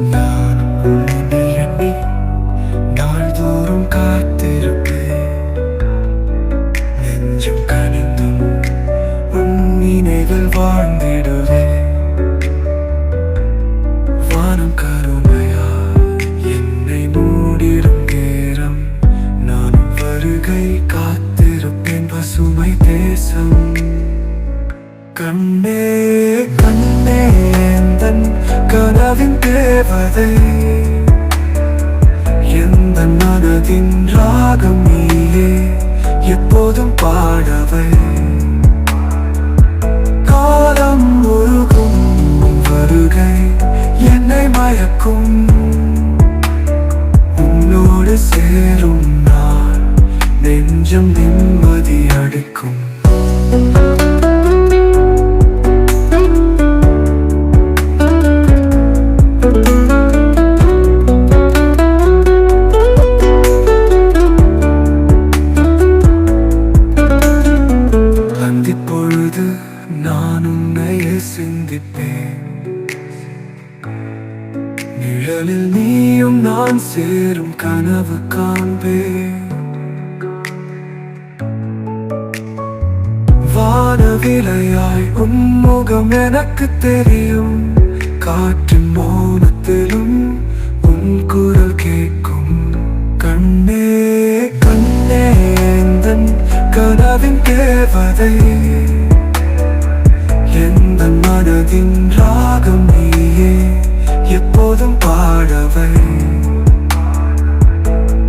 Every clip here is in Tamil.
நான் உன்னை எண்ணி நாள்தோறும் காத்திருப்பேன். நெஞ்சம் கனிந்தும் உன் நினைவில் வாழ்ந்திடுவேன். வானம் கருமையா என்னை மூடிடும் நேரம். நான் வருகை காத்திருப்பேன். பசுமை தேசம். கண்ணே கதை எந்த மனதின் ராகம் நீயே? எப்போதும் பாடவை. காலம் முழுகும் வருகை என்னை மயக்கும். உன்னோடு சேரும் நான் நெஞ்சம் நிம்மதி அடிக்கும். நான் உன்னையே சிந்திப்பேன். நிழலில் நீயும் நான் சேரும் கனவு காண்பேன். வானவிலையாய் உன்முகம் எனக்கு தெரியும். காற்றின் மௌனத்திலும் உன் குரல் கேட்கும். கண்ணே கண்ணே கனவின் தேவதை. மனதின் ராகம் நீயே எப்போதும் பாடவை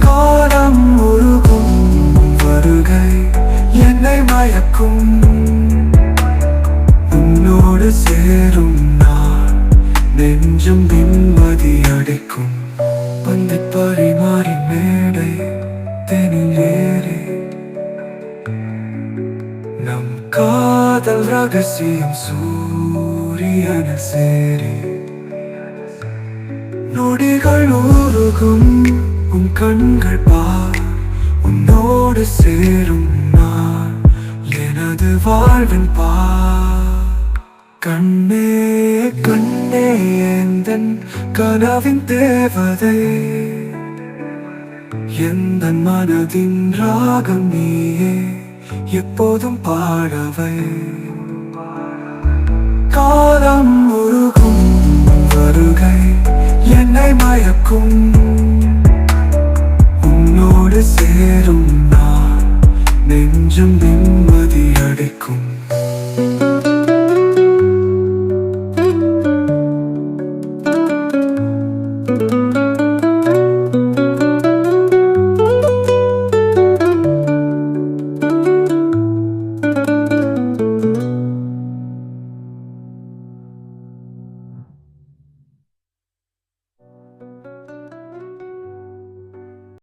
காலம் முழுகும் வருகை என்னை மயக்கும். உன்னோடு சேரும் நான் நெஞ்சம் நிம்மதி அடைக்கும். பந்தி பரிமாறி மேடை தெனிலேறி நம் காதல் ரகசியம் சூ சூரியன சேரி. நொடிகள் ஊருகும் உன் கண்கள் பார். உன்னோடு சேரும் நான் எனது வாழ்வின் பார். கண்ணே கண்ணே எந்தன் கனவின் தேவதை. எந்த மனதின் ராகம் நீயே எப்போதும் பாடவை. காலம் உருகும் வருகை என்னை மயக்கும்